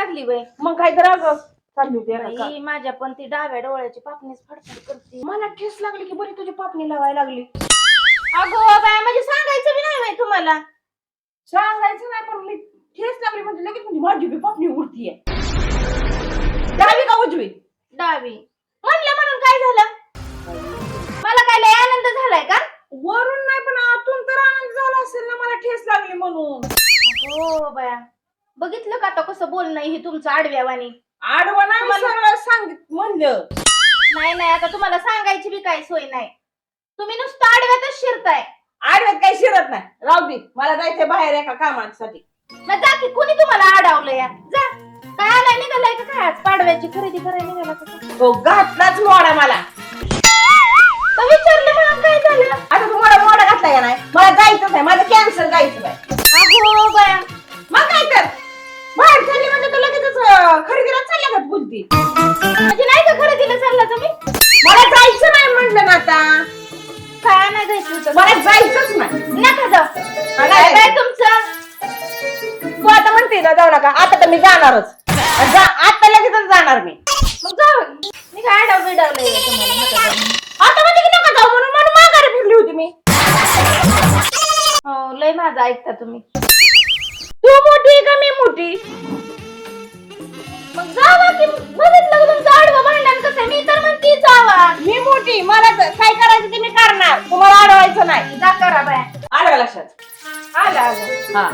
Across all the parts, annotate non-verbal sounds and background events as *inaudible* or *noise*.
लागली बाई. मग काय तर अगं. चालली होती एका का- बाई, माझ्या पण ती डाव्या डोळ्याची पापणीच फडफड करते. मला ठेस लागली की बरी तुझी पापणी लावायला लागली. अगो बाय म्हणजे सांगायचं बी नाही बाई तुम्हाला. सांगायचं नाही पण मी ठेस लागली म्हणजे लगेच म्हणजे माझी बी पापणी उडतीये डावी का उजवी? डावी. म्हणलं म्हणून काय झालं? मला काय लय आनंद झालाय का? वरून नाही पण आतून तर आनंद झाला असेल ना मला ठेस लागली म्हणून. हो बाया. बघितलं का? आता कसं बोलणं हे तुमचं आडव्यावानी. आडवं नाही मी सगळं सांगित म्हणलं. नाही नाही आता तुम्हाला सांगायची बी काही सोय नाही. तुम्ही नुसतं आडव्यातच शिरताय. आडव्यात काही शिरत नाही. राहू दे मला जायचंय बाहेर एका कामासाठी. जा की कुणी तुम्हाला आडावलं या जा. काय आलाय निघालाय का काय आज? पाडव्याची खरेदी करायला निघाला का काय? तो घातलाच मोडा मला. तर विचारलं म्हणून काय झालं? आता तुम्हाला मोडा घातला का नाही. मला जायचंच आहे माझं जाणारच. जा आता लगेचच जाणार मी. मग जाऊ. मी काय *laughs* जाऊ. आता म्हणजे की नका जाऊ म्हणून म्हणून माघारी फिरली होती मी. हो लय माझं ऐकता तुम्ही. तू मोठी का मी मोठी? मग जावा की बघितलं का तुमचं आडवं भांडण कसं? मी तर म्हणते जावा. मी मोठी मला तर काय करायचं ते मी करणार. तुम्हाला अडवायचं नाही. जा करा बाय. आलं लक्षात. आलं आलं. हा.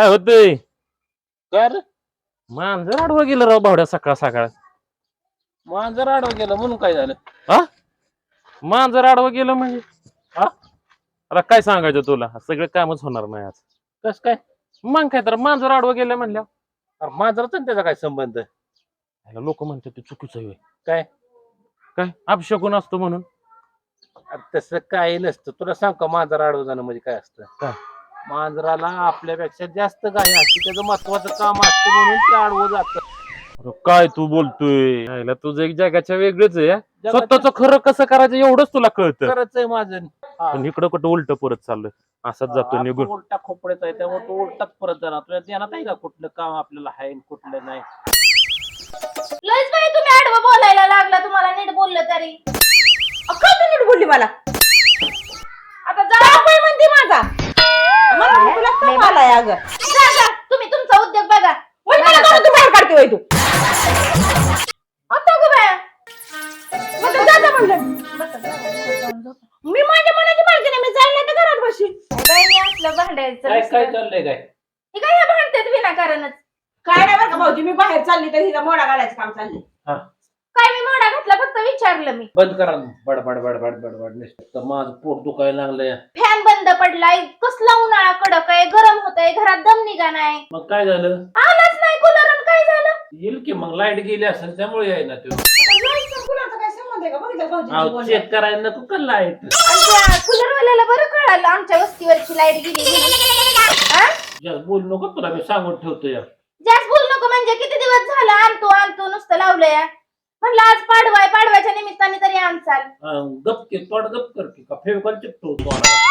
काय होतंय? काय रे? मांजर आडवं गेलं राव भावड्या सकाळ सकाळ. मांजर आडवं गेलं म्हणून काय झालं? हा मांजर आडवं गेलं म्हणजे? हा अरे काय सांगायचं तुला? सगळे कामच होणार नाही आज. कस काय? मग काय तर मांजर आडवं गेलं म्हणल्या अरे मांजराचा आणि त्याचा काय संबंध? लोक म्हणतात ते चुकीचं आहे काय? काय? अपशकून असतो म्हणून. अरे तसं काही नसतं. तुला सांग का मांजर आडवं जाणं म्हणजे काय असतं? काय? मांजराला आपल्यापेक्षा जास्त गाय असते त्याचं महत्वाचं काम असतं म्हणून ते आडवं जात. अरे काय तू बोलतोय? यायला तुझं एक जगाच्या वेगळंच आहे हा. जगाच्या- स्वतःच खरं कसं करायचं एवढंच तुला कळतं. खरंच आहे माझं. हा. पण इकडं कुठं उलट परत चाललंय. असाच जातो निघून. उलटा खोपड्याचा आहे त्यामुळे तो उलटाच परत जाणार. तुला ध्यानात आहे का कुठलं काम आपल्याला आहे आणि कुठलं नाही? लयच बाई तुम्ही आडवं बोलायला लागला तुम्हाला नीट बोललं तरी. अ, काय तू नीट बोलली मला? आता जा म्हणते माझा. मला वाटलं तुला ताप आलाय अगं. जा जा. तुम्ही तुमचा उद्योग बघा. मग मला कळलं तू बाहेर काढते होय तू? आता गो बाया. मग म्हणलं. मी माझ्या मनाची मालकी नाही मी तर घरात बशी असलं भांडायचं काय काय नसतं. चाललंय काय? हे काय भांडतात विनाकारणच? काय नाही बरं का भाऊजी मी बाहेर चालली तर हिला मोडा घालायचं काम चाललंय. हा. काय मी मोडा घातला फक्त विचारलं मी. बंद करा बडबड बडबड बडबड. नुसतं माझं पोट दुखायला लागलंय. फॅन बंद पडलाय. कसला उन्हाळा कडक आहे गरम होतंय घरात दम निघा नाही मग काय झालं? आलाच नाही कूलर काय झालं? येईल की मग लाइट गेली असेल त्यामुळे याय ना तो काय संबंध आहे का बघितलं चेक करायला नको का लाइट कूलर वाल्याला बरं कळालं आमच्या वस्तीवरची लाइट गेली म्हणून. हा? जास्त बोलू नको तुला मी सांगून ठेवतो या जास्त बोल नको म्हणजे किती दिवस झाला आणतो आणतो नुसतं लावलंय. म्हणलं आज पाडवाय पाडव्याच्या निमित्ताने तरी आणचाल अं, गप के तोड गप कर की का फेविकॉल चिपतो तोंडाला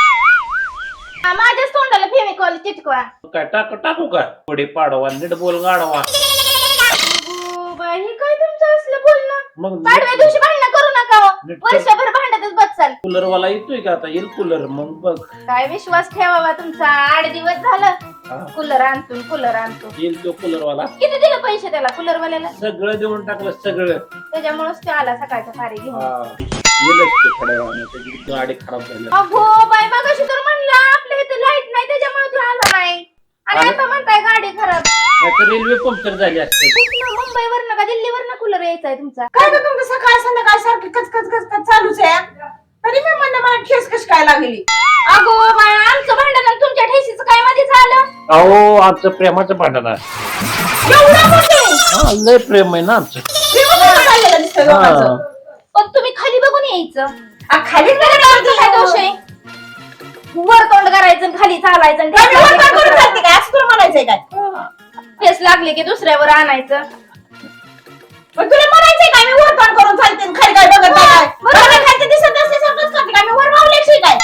हा, माझ्याच तोंडाला फेमिकॉल चिटकवा. काय टाक टाकू का? पुढे पाडवा नीट बोल गाडवा अगो बाई, हे काय तुमचं असलं बोलणं? मग पाडव्या दिवशी भांडणं करू नका हो. नीट. वर्षभर भांडतच बसाल. कूलर वाला येतोय का आता? येईल कूलर मग बघ. काय विश्वास ठेवावा तुमचा? आठ दिवस झालं. हा. कूलर आणतो कूलर आणतो येईल तो कूलर वाला किती दिलं पैसे त्याला कूलर वाल्याला सगळं देऊन टाकलं सगळं. त्याच्यामुळेच ते आला सकाळच्या पारी घेऊन. हा. येईलच ते थोड्या वेळाने त्याची गाडी खराब झाली. अगो बाय मगाशी तर म्हणला नाही. त्याच्यामुळे तो आला नाही रेल्वे पंक्चर झाली असते. मुंबईवर का दिल्लीवर कूलर यायचा आहे तुमचा? काय तर तुमचं सकाळ संध्याकाळ सारखी कच कच कच कच चालूच आहे? तरी मी म्हणलं मला ठेस कशी काय लागली? अगो बाय आमचं भांडण आणि तुमच्या ठेशीचं काय मध्ये झालं? अहो आमचं प्रेमाचं भांडण आहे. एवढं मोठे? हा, लय प्रेम आहे ना आमचं. दिसतंय लोकांचं. हा. पण तुम्ही खाली बघून यायचं. आ, खाली काय दोष आहे? वर तोंड करायचं आणि खाली चालायचं आणि ठेस चालते काय असं तुला म्हणायचंय काय ठेस लागले की दुसऱ्यावर आणायचं. तुला म्हणायचंय काय मी वर पार करून चालते आणि खाली काय बघत नाही काय मला खालचं दिसत नसल्यासारखंच करते काय मी वर मावल्याशी काय?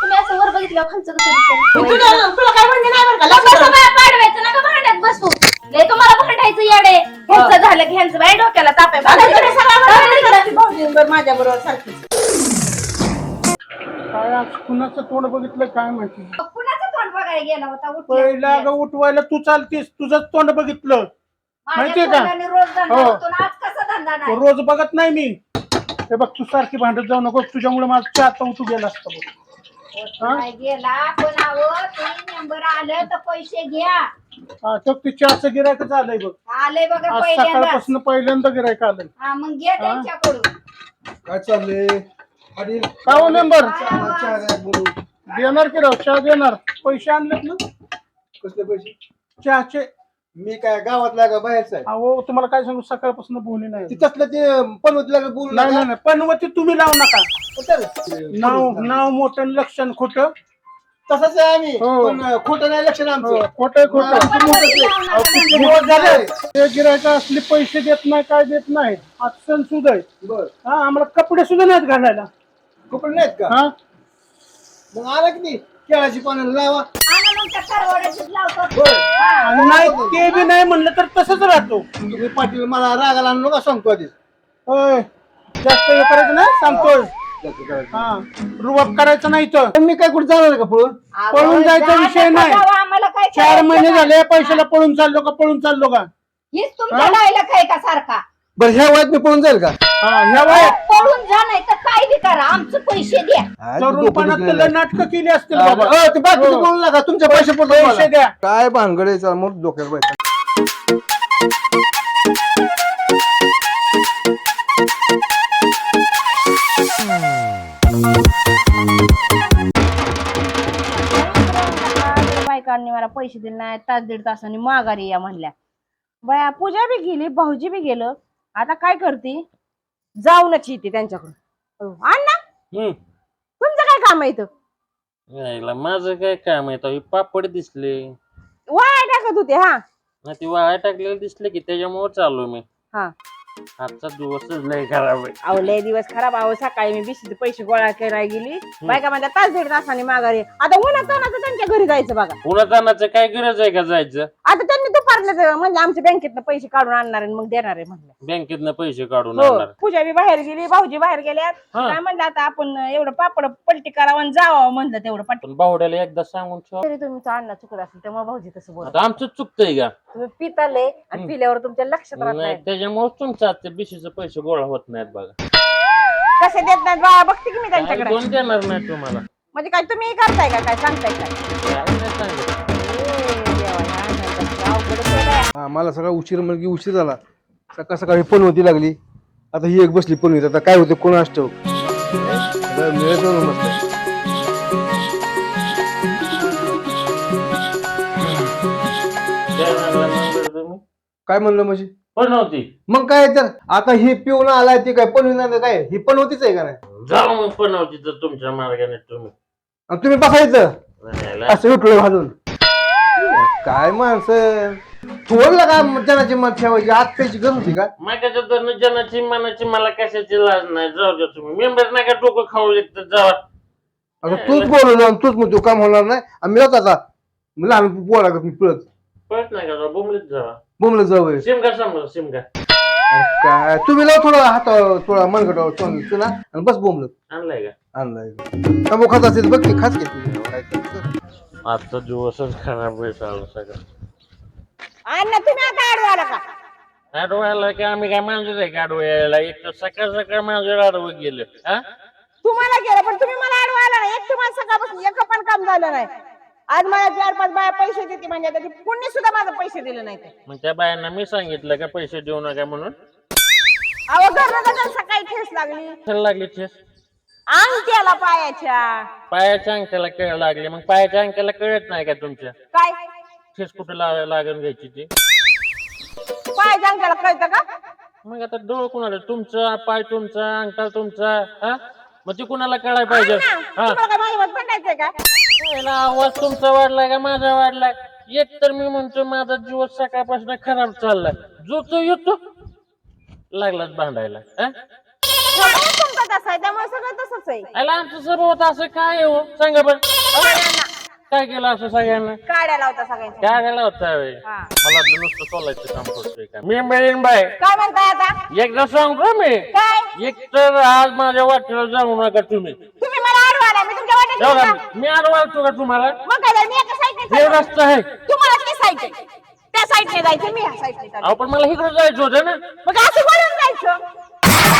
तुम्ही असं वर बघितल्यावर खालचं कसं मी दिसेल तुला तुला काय म्हणणे नाही बरं का? लग्न लग्न सगळं पाडवायचं नका भांड्यात बसू. लय तुम्हाला भांडायचं येडे. ह्यांचं झालं की ह्यांचं बाय डोक्याला ताप आहे. बघा तिकडे. माझ्या बरोबर सारखी काय आज कुणाचं तोंड बघितलं काय माहिती? कुणाचं तोंड बघायला गेला होता? पहिला उठल्या अगं उठवायला तू चालतीस तुझंच तोंड बघितलं. माहितीये का? माझ्या रोज धंदा हो. होतो ना, आज कसा धंदा नाही? रोज बघत नाही मी. हे बघ तू सारखी भांडत जाऊ नको तुझ्यामुळे माझं चहा उठू गेला असतं बघ. हा? नाही गेला पण अहो तुम्ही नंबर आलं तर पैसे घ्या. हा, तर ते चहाचं गिरायक आलंय बघ. आले बघा आज पहिल्यांदा सकाळपासून पहिल्यांदा गिरायक आलंय. हा मग त्यांच्याकडून. काय चाललंय? अनिल का हो मेंबर. देणार की राव चहा देणार? पैसे आणलेत ना? कसले पैसे? चहाचे. मी काय गावातला का बाहेरचा आहे. अहो तुम्हाला काय सांगू? सकाळपासून बोलली नाही. तिथलं ते पनवतीला का बोलू नाही. नाही नाही. पनवती तुम्ही लावू नका? नाव नाव मोठं लक्षण खोटं. तसंच आहे आम्ही. हो. पण खोटं नाही लक्षण हो, आमचं खोटं खोटं किती दिवस झाले? ते गिरायक असले पैसे देत नाही काय देत नाही. आज सण सुद्धा आहे बर. हा आम्हाला कपडे सुद्धा नाहीत घालायला. नाहीत का? हा? मग आला की नाही? केळाची पानं लावा. आणि मग त्या कारवाड्याचीच लावतो. बर आणि नाही ते बी नाही म्हणलं तर तसंच राहतो. तुम्ही पाटील मला रागाला आणू नका सांगतो आधीच होय. जास्त हे करायचं नाही सांगतोय हा. रुबाब करायचं नाही तर पण मी काय कुठे जाणार का पळून? पळून जायचा विषय नाही. आम्हाला काय चार करायचं महिने नाही. झाले पैशाला पळून चाललो का पळून चाललो का? हीच तुमच्या डायलॉग आहे का सारखा? बरं ह्या वयात मी पळून जाईल का? हा ह्या वयात. पळून जा नाही तर काय बी करा आमचे पैसे द्या. तरुणपणात त्याला नाटकं केली असतील बाबा. अ, ते बाकीचं हो. बोलू नका तुमचे पैसे पडले पैसे मला. द्या. काय भानगड आहे मोठ डोक्यात बायका बायकांनी मला पैसे दिले नाही तास दीड तासांनी माघारी या म्हणल्या. बाया पूजा बी गेली भाऊजी बी गेलं. आता काय करते? जाऊनच येते त्यांच्याकडून. अहो, अण्णा हम्म. तुमचं काय काम आहे इथं? यायला माझं काय काम आहे? हे पापड दिसले. वाया टाकत होते हा. ना ती वाया टाकलेलं दिसले की त्याच्यामुळे चालू मी. हा. आजचा दिवसच लय खराब आहे. अहो लय दिवस खराब. अहो सकाळी मी बिशीचे पैसे गोळा करायला गेली. बायका म्हणतात तास दीड तासांनी माघारी आता उन्हात तानाचं त्यांच्या घरी जायचं बघा. जाण्याचं काय गरज आहे का जायचं? आता त्यांनी दुपारला म्हणजे आमच्या बँकेतनं पैसे काढून आणणार आहे आणि मग देणार आहे म्हणलं. बँकेतनं पैसे काढून हो. आणणार. पूजा बी बाहेर गेली भाऊजी बाहेर गेल्यात. हा. काय म्हणलं आता आपण एवढं पापड पलटी करावं आणि जावं म्हणलं तेवढं पण बावड्याला एकदा सांगून ठेवा. तरी तुमचं अन्न चुकत असेल त्यामुळे भाऊजी तसं बोलत आता आमचं चुकतंय का? तुम्ही पिताले आणि हम्म. पिल्यावर तुमच्या लक्षात राहत नाही नाही. त्याच्यामुळेच तुमच्या ते बिशीचे पैसे गोळा होत नाहीत बघा. कसे देत नाहीत? बा बघते की मी त्यांच्याकडे. कोण देणार नाही तुम्हाला? म्हणजे काय तुम्ही करताय का काय? सांगताय काय काय नाही सांगत. ए देवा, या अण्णाचं अवघडच आहे. बाया. हा, मला सगळा उशीर म्हणजे उशीर झाला. सकाळ सकाळी पनवती लागली. आता ही एक बसली पनवती आता काय होते कोण असतो? काय काय म्हणलं म्हणजे पण नव्हती. मग काय तर? आता ही पिऊन आलाय ती काय नाही तर काय? ही पनवतीच आहे का नाही? जाऊ मग पण नव्हती तर तुमच्या मार्गाने तुम्ही. आणि तुम्ही बसायचं. असं उठलं घालून. काय माणसं? थोडलं का जनाची मत ठेवायची? आत प्यायची गरज होती का? मागाच्या तर जनाची मनाची मला कशाची लाज नाही? जाऊ द्या तुम्ही. मेंबर नाही का डोकं खाऊ तर जावा. आता तूच बोलवलं आणि तूच म्हणतो काम होणार नाही. आणि मी जातो आता. मी लहान बोला मी पळत. पळत नाही का जाऊ? बोंबलीत जावा. बोमलं जाऊ शिमगा सांगा शिमगा काय तुम्ही लाव थोडा हात थोडा मनगटावर तोंड चुना आणि बस बोंबलं आणलाय का? आणलाय. तंबू खात असेल बघ की खाच घेतली आजचा दिवसच खराब आहे चालू सगळं. अण्णा तुम्ही आता आडवा आला का? आडवायला की आम्ही काय मांजर आहे का आडवायला एक तर सकाळ सकाळ मांजर आडवं गेलं. हा? तुम्हाला गेलं पण तुम्ही मला आडवा आला नाही. एक तुम्हाला सकाळपासून एक पण काम झालं नाही. आज मला चार पाच बाया पैसे देते म्हणजे आता ती पुण्य सुद्धा माझं पैसे दिले नाही ते. मग त्या बायांना मी सांगितलं का पैसे देऊ नका म्हणून? अहो घरनं सकाळी ठेस लागली. कशाला लागली ठेस? अंगठ्याला पायाच्या. पायाच्या अंगठ्याला कळ लागली. मग पायाच्या अंगठ्याला कळत नाही का तुमच्या? काय? ठेस कुठे लावायला लागून घ्यायची ती? पायाच्या अंगठ्याला कळतं का? मग आता डोळ कुणाला? तुमचा पाय तुमचा अंगठा तुमचा हा? मग ते कुणाला कळायला पाहिजे? हा तुम्हाला काय माझ्यावर पटायचंय का? आवाज तुमचा वाढलाय का? माझा वाढलाय. एक तर मी म्हणतो माझा दिवस सकाळपासून खराब चाललाय. जो तो येतो. लागलाच भांडायला हा? स्वभाव तुमचा तसा आहे त्यामुळे सगळं तसंच आहे. याला आमचं स्वभाव असं काय आहे हो? सांगा बर. काय केलं असं सगळ्यांना? काड्या लावता सगळ्यांच्या. काय झालं होतं यावेळी? हा. मला नुसतं सोलायचं काम करतोय का? मी मिळेन बाय. काय म्हणताय आता? एकदा सांगतो मी. काय? एक तर आज माझ्या वाटेला जाऊ नका तुम्ही मी जाऊ येऊ का? तुम्हाला मग काय झालं? मी एका साईडने हे. रस्ता आहे तुम्हाला ती साईड त्या साईडने जायचं मी ह्या साईडने. अहो पण मला इकडे जायचं होतं ना मग असं बोलून जायचं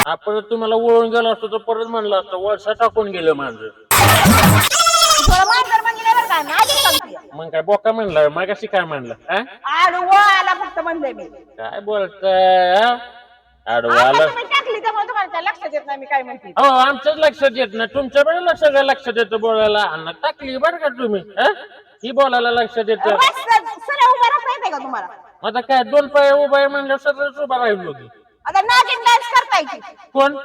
आपण तुम्हाला वळून गेलो असतो तर परत म्हणलं असतं वळसा टाकून गेलं माझं थोडं मांजर का मग काय बोका म्हणलं मग कशी काय म्हणलं हा? आडवाला फक्त म्हणले मी काय बोलताय हा? त्या लक्षात येत नाही मी काय म्हणते? हो लक्षात येत नाही. तुमच्या वेळेला सगळं लक्षात येतं बोलायला. अन्न टाकली बरं का तुम्ही हा? ही बोलायला लक्षात येतं रस्त्यात सरळ उभा राहता येते का तुम्हाला? आता काय दोन पाय उभा आहे म्हणलं सगळं उभा राहिलो की आता नागिन डान्स करताय की? कोण?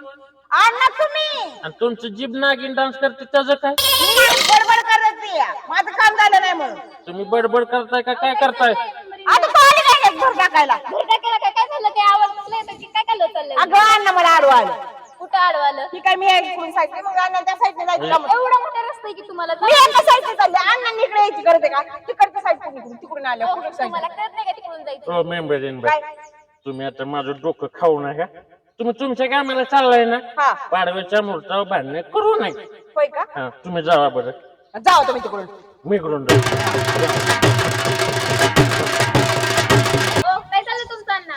अण्णा तुम्ही? आणि तुमचं जीभ नागिन डान्स करते त्याचं काय? मी बडबड करत नाही माझं काम झालं नाही म्हणून. तुम्ही बडबड करताय का काय करताय? आता तो आले काय भर टाकायला? काय केलं काय काय झालं? काय आवाज नाही येत की काय काय चाललंय? अगं अण्णा मला आडवा आलं कुठं आडवालं ठीक आहे मी इकडून साईडने मग अण्णा त्या साईडने जायचं का मग? एवढा मोठा रस्ता आहे की तुम्हाला मी एका साईडने चालले. अण्णा इकडे यायची गरज आहे का? तिकडच्या साईडने तिकडून तिकडून आल्या हो, पुढच्या तुम्हाला साईडने कळत नाही का तिकडून जायचं? हो मेंबर बाई काय? तुम्ही आता माझं डोकं खाऊ नका. तुम्ही तुमच्या कामाला चाललाय ना? हा. पाडव्याच्या मुहूर्तावर भांडणे करू नये होय का? हा तुम्ही जावा बरं. जाओ तुम्ही तिकडून. मी इकडून जाऊ. ओ काय चाललंय तुमचं अण्णा?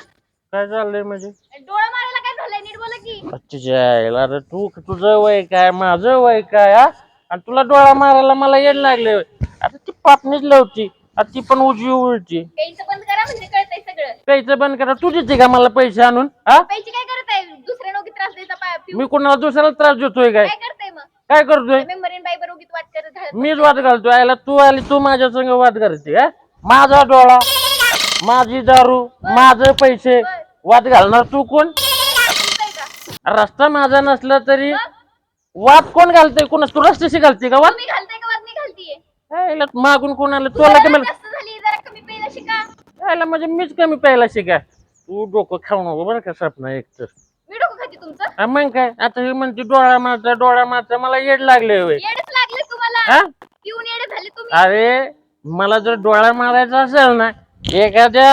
काय चाललंय म्हणजे डोळा मारायला काय झालंय नीट बोला की तुझ्या अरे तू तुझं वय काय माझं वय काय हा? आणि तुला डोळा मारायला मला येड लागले आता ती पापणीच लावती आता ती पण उजवी उलटी. प्यायचं बंद करा म्हणजे कळतंय सगळं. प्यायचं बंद करा. तू देते का मला पैसे आणून हा? प्यायची काय करत आहे? दुसऱ्या नोकी त्रास द्यायचा पाय पिऊ. मी कोणाला दुसऱ्याला त्रास देतोय काय? काय करताय मग? काय करतोय? मेंबरीन बाई बरोबर उगीच वाट करत घालत मीच वाद घालतोय. आयला तू आली तू माझ्या संग वाद करते हा? माझा डोळा माझी दारू माझे पैसे. वाद घालणार तू कोण? का रस्ता माझा नसला तरी वाद कोण घालते कोण तू रस्त्याशी घालते का वाद तुम्ही घालताय का वाद मी घालतीये. यायला मागून कोणाला तुला कमी जास्त झाली जरा कमी प्यायला शिका. यायला म्हणजे मीच कमी प्यायला शिका. तू डोकं खाऊ नको बरं का सपना एक तर. मी डोकं खाते तुमचं? मग काय? आता हे म्हणते डोळा मारता डोळा मारता मला येड लागले होय. येडच लागले तुम्हाला? हा? पिऊन येडे झाले तुम्ही? अरे मला जर डोळा मारायचा असेल ना एखाद्या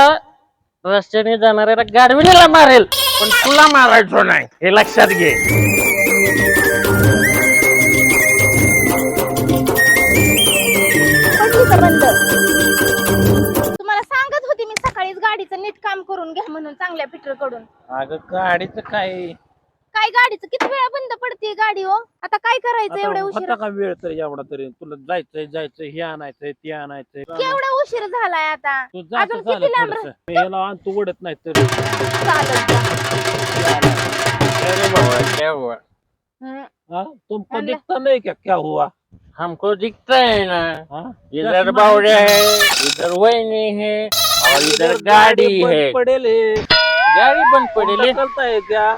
रस्त्याने जाणाऱ्याला गाडविणीला मारेल पण तुला मारायचो नाही. हे लक्षात घे. तुम्हाला सांगत होती मी सकाळीच गाडीचं नीट काम करून घ्या म्हणून चांगल्या फिटरकडून. अगं गाडीचं काय? काय गाडीचं? किती वेळा बंद पडते गाडी हो? आता काय करायचं आता एवढ्या होता उशीर? का वेळ तरी एवढा तरी? तुला जायचंय जायचंय हे आणायचंय ते आणायचंय. केवढा उशीर झालाय आता? तू जात अजून झालं किती लांब थोडंसं. मी याला आण तू ओढत नाही तरी. चालत जा. अरे बाबा, क्या हुआ? हम्म. हाँ? तुमको दिखता नहीं क्या क्या हुआ? हमको दिखता है ना। हाँ? इधर बावड़े है इधर वही है और इधर गाड़ी बंद है। पडेल हे. गाडी बंद पडेल ढकलताय त्या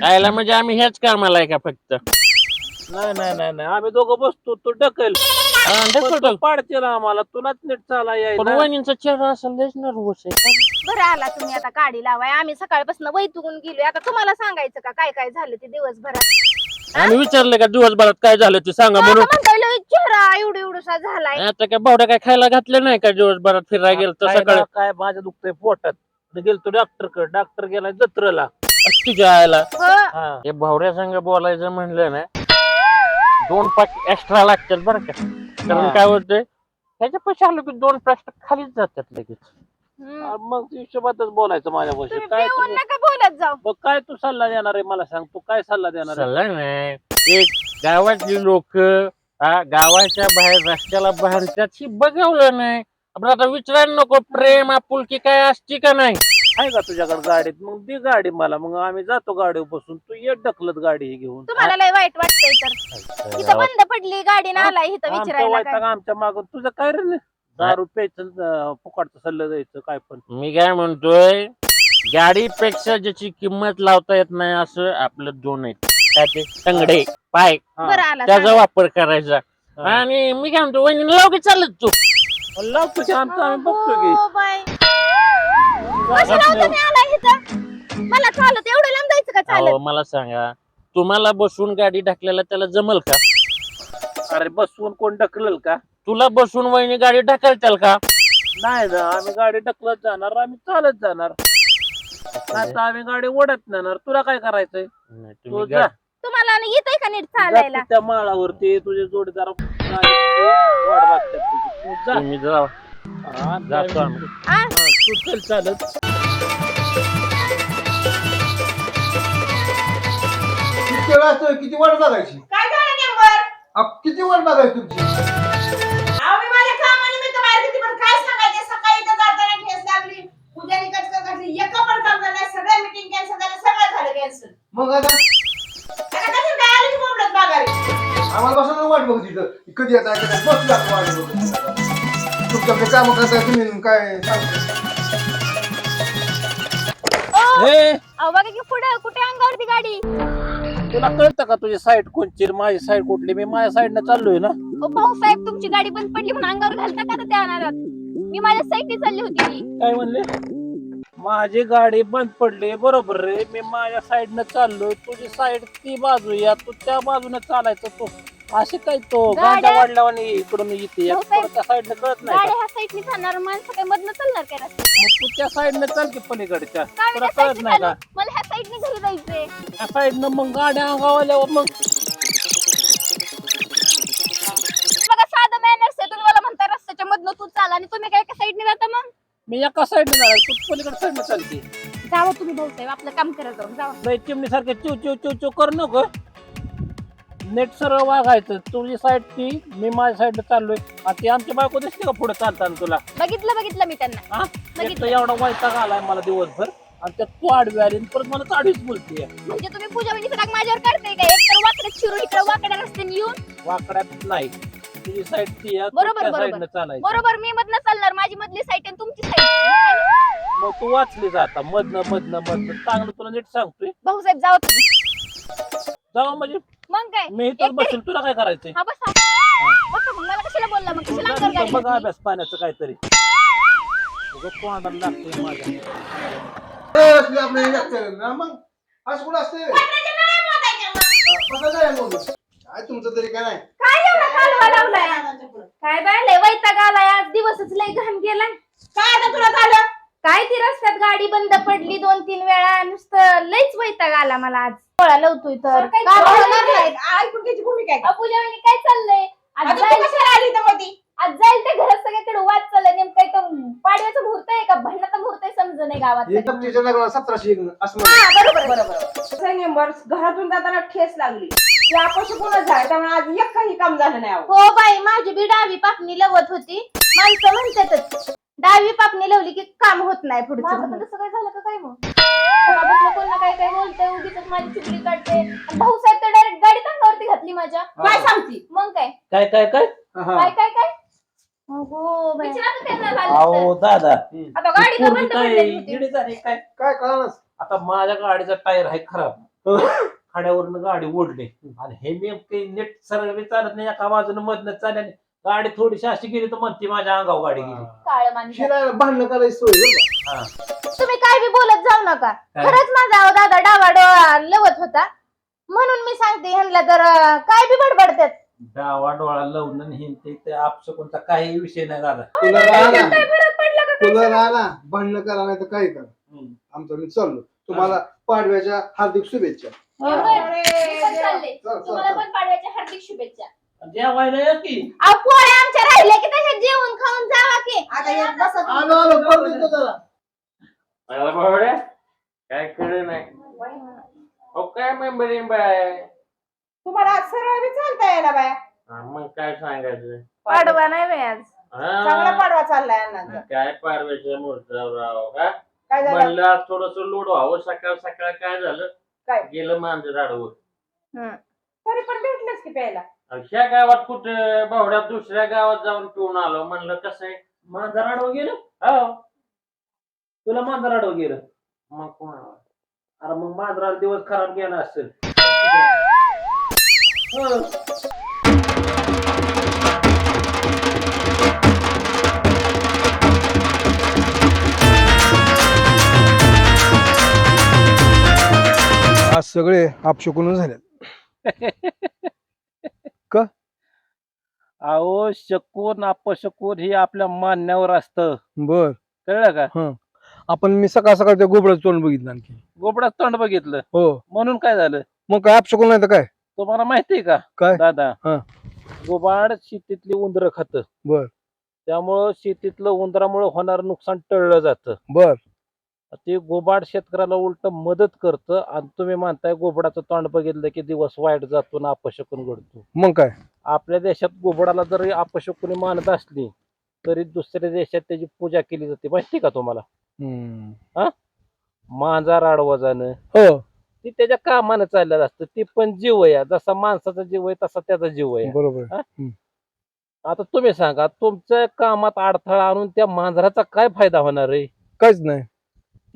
कायला म्हणजे आम्ही हेच कामाला आहे का फक्त? नाही नाही नाही नाही. आम्ही दोघं बसतो तू ढकल. पाडते ना आम्हाला. तुलाच नीट चाला पण यायला वहिनींचा चेहरा असेल लयच नर्वस आहे. बरं आला तुम्ही आता गाडी लावाय. आम्ही सकाळपासून वैतुकून गेलोय. आता तुम्हाला सांगायचं का? काय काय झालं ते दिवसभरात? आम्ही विचारलं का दिवसभरात काय झालं ते सांगा आता म्हणून. म्हणताय लय चेहरा एवढा एवढसा झालाय. आता काय बावड्या काय खायला घातलं नाही का दिवसभरात? फिरायला गेलं तर काय सकाळी? ना, काय माझ्या दुखतंय पोटात. गेलतो डॉक्टरकडे. डॉक्टर गेला जत्रेला. तुझ्या आयला हो. हा. हे भावड्या संग बोलायचं म्हणलं ना दोन पाच एक्स्ट्रा लागतात बरं का. कारण हा. काय होतंय त्याच्या पैसे आलो की दोन प्रश्न खालीच जातात लगेच. हम्म. मग हिशोबातच बोलायचं माझ्या तुम्ही पैसे काय तू- नका बोलत जाऊ. मग काय तू सल्ला देणार आहे मला सांग तू काय सल्ला देणार आहे? सल्ला नाही. एक गावातली लोक हा गावाच्या बाहेर रस्त्याला बाहेर त्याची बघवलं नाही. आपण आता विचारायला नको प्रेम आपुलकी काय असती का नाही? आहे का तुझ्याकडे गाडीत मग दे गाडी मला. मग आम्ही जातो गाडीवर बसून तू ये ढकलत गाडी हे घेऊन. तुम्हाला लय वाईट वाटतंय तर. इथं बंद पडली गाडी ना आलाय इथं आमचा विचारायला वैताग काय? आमच्या मागून तुझं काय रे दारू प्यायचं अं, फुकाटचं सल्लं द्यायचं काय पण. मी काय म्हणतोय गाडीपेक्षा ज्याची किंमत लावता येत नाही असं आपलं दोन आहेत. काय ते? टंगडे पाय. हा. बरं आला त्याचा सांगा. वापर करायचा. हा. आणि मी काय म्हणतो वहिनी लाव की चालत तू? लावतो की आमचं आम्ही बघतो की. हो. कशाला होतं मी आलाय इथं? मला चालत एवढं लांब जायचं का अहो, चालत मला सांगा तुम्हाला बसून गाडी ढकलायला त्याला जमल का? अरे बसवून कोण ढकलल का? तुला बसून वहिनी गाडी ढकलताल का? नाही ना आम्ही गाडी ढकलत जाणार आम्ही चालत जाणार. तर आम्ही गाडी ओढत जाणार तुला काय करायचंय? नाही, तू जा. गा- तुम्हाला आणि येतंय का नीट चालायला? त्या माळावरती तुझे जोडीदार गाडी वाट बघतात तुझी. तू जा. तुम्ही जा. हा, जातो आम्ही. आ? हा, तू चल चालत. किती वेळ असतो किती वाट बघायची? काय झालं नेमकं? अहो, किती वाट बघायची तुमची? अहो, मी माझ्या कामानिमित्त बाहेर गेली, पण काय सांगायचे? सकाळी इथं जाताना ठेस लागली उद्याने कटकट घातली एका पण काम झालं नाही. सगळ्या मिटिंग कॅन्सल झाल्या सगळं झालं कॅन्सल मग आता? आता कसं काय आली की बोंबलत माघारी? आम्हाला बसून वाट बघ तिथं कधी येत आहे बस लागतो वाट तुमच्याकडे काम करताय तुम्ही काय सांगता ओ, अहो बघा की पुढे कुठे अंगावरती गाडी? तुला कळतं का तुझी साईड कोणची आणि माझी साईड कुठली? मी माझ्या साईडनं चाललोय ना. ओ भाऊसाहेब तुमची गाडी बंद पडली म्हणून अंगावर घालता का आता त्या अनारात? मी माझ्या साईडने चालली होती. काय म्हणले? माझी गाडी बंद पडली बरोबर रे. मी माझ्या साईडनं चाललोय. तुझी साईड ती बाजू या. तू त्या बाजूने चालायचं तू. असे काय तो गाड्या- वाढल्यावानी इकडून येते साहेब. त्या साईडनं कळत नाही गाडी का? ह्या साईडने चालणार माणसं काय मधनं चालणार काय रस्त्यात? मग तू त्या साईडनं चाल की पलीकडच्या तुला त्या कळत साईडने नाही का चालू? मला ह्या साईडने घरी जायचंय त्या साईडनं मग गाड्या अंगावल्यावर मग बघा साधं मॅनर्स आहे तुम्ही मला म्हणता रस्त्याच्या मधनं तू चाल आणि तुम्ही काय एका साईडने जाता मग मी एका साईडनं जाणार तू पलीकडे साईडनं चालते जावा तुम्ही भाऊसाहेब आपलं काम करत जाऊन जावा लय चिमणी सारखे चिव चिव चिव चिव करू नको नेट सरळ वागायचं. तुझी साईड ती मी माझ्या साईडनं चाललोय. आणि ती आमची बायको दिसते का पुढे चालताना तुला? बघितलं बघितलं मी त्यांना. हा? बघितलं. एक तर एवढा वैताग आलाय मला दिवसभर. आणि त्यात तू आडवी आली आणि परत मला चाडीच बोलते म्हणजे तुम्ही पूजा वहिनीचा राग माझ्यावर काढताय का? एक तर वाकड्यात शिरून इकडे वाकड्या रस्त्याने येऊन. वाकड्यात नाही. तुझी साईड ती आहे, तू बरोबर, त्या बरोबर. साईडनं चालायचं. बरोबर मी मधनं चालणार. माझी मधली साईड आणि तुमची साईड मग तू वाचली जाता मधनं मधनं मधनं. चांगलं तुला नीट सांगतोय. भाऊसाहेब तुम्ही. जाऊ म्हणजे? मग काय? मी एकतरी- बसेल तुला काय करायचंय? हा बसा. बसा मग मला कशाला बोलला मग? कशाला अंगावर गाडी बघ घेतली? अभ्यास पाण्याचं काहीतरी. तुझं तोंडाला लागतंय माझ्या? ए, असली आपलं हे लागतं ना मग? असं कुठं असते? पत्राच्या नळ्या मोडायच्या मग. कसं काय मग काय तुमचं तरी काय नाही? काय एवढा कालवा लावलाय? काय बाय लय वैताग आलाय. आज दिवसच लय घाण गेलाय. काय आता तुला झालं? काय ती रस्त्यात गाडी बंद पडली दोन तीन वेळा नुसतं लयच वैताग आला मला आज. पोळा लवतोय तर. काय काम होणार नाही. ऐकून घ्यायची भूमिका आहे वहिनी काय चाललंय? आज आता तू कशाला आली? आज जाईल त्या घरात सगळ्याकडे वाद चाललाय. नेमकं इथं पाडव्याचं मुहूर्त आहे का? भांडणाचा मुहूर्त आहे समज नाही गावात तर सतराशे एक असं म्हणतात. हा, बरोबर बरोबर. मेंबर घरातून जाताना ठेस लागली. ते झालं? त्यामुळे आज एक काही काम झालं नाही अहो. हो बाई माझी बी डावी पापणी लवत होती. माणसं म्हणतातच. डावी पापणी लावली की काम होत नाही पुढचं म्हणून. तसं काय झालं का काय मग? काय काय बोलतंय उगीच माझी चुकली काढते भाऊ साहेब तर डायरेक्ट गाडी अंगावरती घातली माझ्या. काय सांगती? मग काय? काय काय काय? हा. काय काय काय? अगो बाई. विचारा तर त्यांना झालं अहो तर. दादा. आता गाडी तर पोरगी बंद काय पडलेली होती. काय? काय कळालंच? आता माझ्या गाडीचा टायर आहे खराब. *laughs* खाड्यावरनं गाडी ओढली. आणि हे नेमके नेट सरळ बी चालत नाही एका बाजूने मधनं चालल्याने गाडी थोडीशी अशी गेली तर म्हणते माझ्या अंगावर गाडी गेली. काळं माणसं. शिरायला भांडणं करायची सोय बरं का? हा. तुम्ही काय बी बोलत जाऊ नका. काय? खरंच माझा अहो दादा डावा डोळा लवत होता. म्हणून मी सांगते ह्यांना तर अं, काय बी बडबडतात. डावा डोळा लावून आणि हे ते- ते आपसुकूनचा काही विषय नाही झाला. तुला राहा ना काय फरक पडला का काय? तुला ना भांडणं करा नाही तर काही करा. हम्म. आमचं मी चाललो. तुम्हाला पाडव्याच्या हार्दिक शुभेच्छा. बरं, मी पण चालले. चल, चल, तुम्हाला चल. पण पाडव्याच्या हार्दिक शुभेच्छा. जेवायला ये की. अहो पोळ्या आमच्या राहिल्या की खाऊन जावा की. आता एक बसा तुम्ही. आलो आलो परत येतो जरा अरे बावड्या, काय नाही. अहो काय मेंबरिंग बाय? तुम्हाला आज सरळ बी चालता बाया. हा, मग काय सांगायचं? पाडवा नाही बाई आज. चांगला हा, पाडवा चाललाय अण्णांचा काय पारव्याच्या मुहूर्तावर राव का काय झालं? म्हणलं आज थोडस लोड व्हावं सकाळ सकाळ काय झालं? काय? गेलं मांजर आडवं. तरी पण भेटलंच की प्यायला. ह्या गावात कुठे भावड्या दुसऱ्या गावात जाऊन पिऊन आलो म्हणलं कसं आहे? मांजर आडवं गेलं? हो. तुला मांजर आडवं गेलं? मग कोणाला? अरे मग मांजराला दिवस खराब गेला असेल. हं. आज सगळे आपशकून झाले *laughs* अहो शकून अपशकून हे आपल्या मान्यावर असतं. बर. कळलं का? आपण मी सकाळ सकाळ त्या गोबराचं तोंड बघितलं आणखी. गोबडाच तोंड बघितलं? हो. म्हणून काय झालं? मग काय आपशकून नाही तर काय? तुम्हाला माहितीये का? काय? दादा हा. गोबाड शेतीतली उंदरं खात. बर. त्यामुळं शेतीतलं उंदरामुळे होणारं नुकसान टळलं जातं. बर. ते गोबाड शेतकऱ्याला उलट मदत करतं आणि तुम्ही म्हणताय गोबडाचं तोंड बघितलं की दिवस वाईट जातो ना अपशकून घडतो. मग काय? आपल्या देशात गोबडाला जरी अपशकुनी मानत असली तरी दुसऱ्या देशात त्याची पूजा केली जाते. माहिती का तुम्हाला. मांजार आडवा जाणं. हो. ती त्याच्या कामानं चाललेलं असतं. ती पण जीव आहे. जसा माणसाचा जीव आहे तसा त्याचा जीव आहे. बरोबर. आता तुम्ही सांगा तुमच्या कामात अडथळा आणून त्या मांजराचा काय फायदा होणार आहे? काहीच नाही.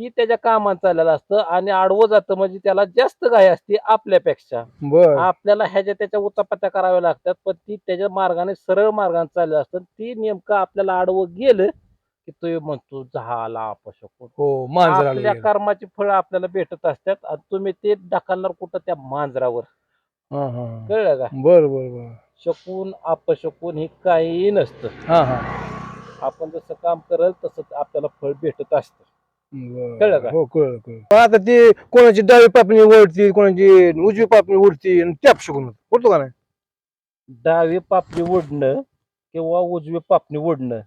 ती त्याच्या कामात चाललेलं असतं आणि आडवं जातं म्हणजे त्याला जास्त घाई असते आपल्यापेक्षा. बर. आपल्याला ह्याच्या त्याच्या उचापत्या कराव्या लागतात पण ती त्याच्या मार्गाने सरळ मार्गाने चाललं असतं. ती नेमकं आपल्याला आडवं गेलं की तो म्हणतो झाला अपशकून. हो मांजर आपल्या आलं कर्माची फळं आपल्याला भेटत असतात आणि तुम्ही ते ढकलणार कुठं त्या मांजरावर. हा हा. कळलं का? बर बर बर. शकून अपशकून हे काही नसतं. हा हा. आपण जसं काम करल तसं आपल्याला फळ भेटत असतं. कळलं का? हो कळलं कळलं. आता ते कोणाची डावी पापणी ओढती कोणाची उजवी पापणी उडती आणि होतं होतो का नाही? डावी पापणी ओढणं किंवा उजवी पापणी ओढणं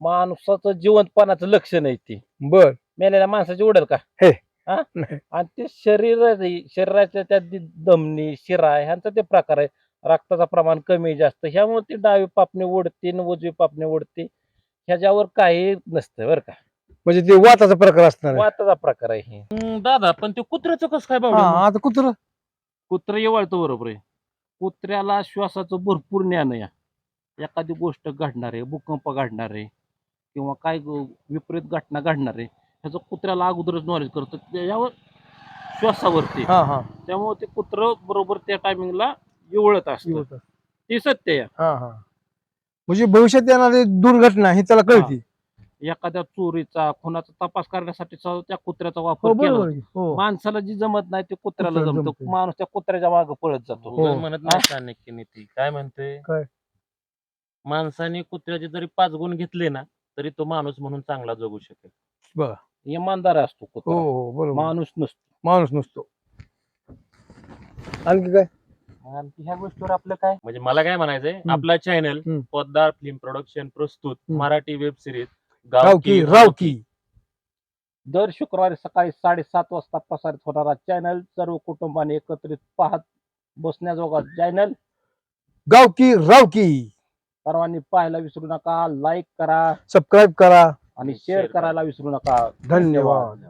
माणसाचं जिवंतपणाचं लक्षण आहे ते. बर. मेलेल्या माणसाची ओढल का? हे. हा? नाही. आणि ते शरीर शरीराच्या त्या दि- दमनी शिरा ह्यांचा ते प्रकार आहे. रक्ताचं प्रमाण कमी जास्त. ह्यामुळे ती डावी पापणी ओढते आणि उजवी पापणी ओढते. ह्याच्यावर काही नसतं बरं का. म्हणजे ते वाताचा प्रकार असणार आहे. वाताचा प्रकार आहे हे. दादा पण ते कुत्र्याचं कसं काय हा आता कुत्र? कुत्र येवाळतं बरोबर आहे. कुत्र्याला श्वासाचं भरपूर ज्ञान आहे. एखादी गोष्ट घडणार आहे भूकंप घडणार आहे किंवा काय ग- विपरीत घटना घडणार आहे ह्याचं कुत्र्याला अगोदरच नॉलेज करतं. त्याच्यावर श्वासावरती. हा हा. त्यामुळे ते कुत्र बरोबर त्या टायमिंगला इवळत असतं. होतं. ती सत्य आहे. हा हा. म्हणजे भविष्यात येणारी दुर्घटना ही त्याला कळती. एखाद्या चोरीचा खुनाचा तपास करण्यासाठी सुद्धा त्या कुत्र्याचा हो वापर केला बरोबर जातो. आहे. हो माणसाला जी जमत नाही ते कुत्र्याला कुत्र्याला जमतं जमतं. माणूस त्या कुत्र्याच्या मागे पळत जातो हो. म्हणत नाही चाणक्य नीती काय म्हणते काय? माणसाने कुत्र्याचे जरी पाच गुण घेतले ना तरी तो माणूस म्हणून चांगला जगू शकेल बघा. इमानदार असतो हो कुत्रा हो बरोबर माणूस नसतो माणूस नसतो आणखी काय आणखी ह्या गोष्टीवर आपलं काय म्हणजे मला काय म्हणायचंय आपला चॅनल हम्म. पोद्दार फिल्म प्रोडक्शन प्रस्तुत. Marathi web series Raavki Raavki. दर शुक्रवारी सकाळी साडेसात वाजता प्रसारित होणारा चॅनल सर्व कुटुंबाने एकत्रित पाहत बसण्याजोगा चॅनल. गावकी रावकी. सर्वांनी पाहायला विसरू नका लाईक करा सबस्क्राईब करा. आणि शेअर करा. करायला विसरू नका. धन्यवाद.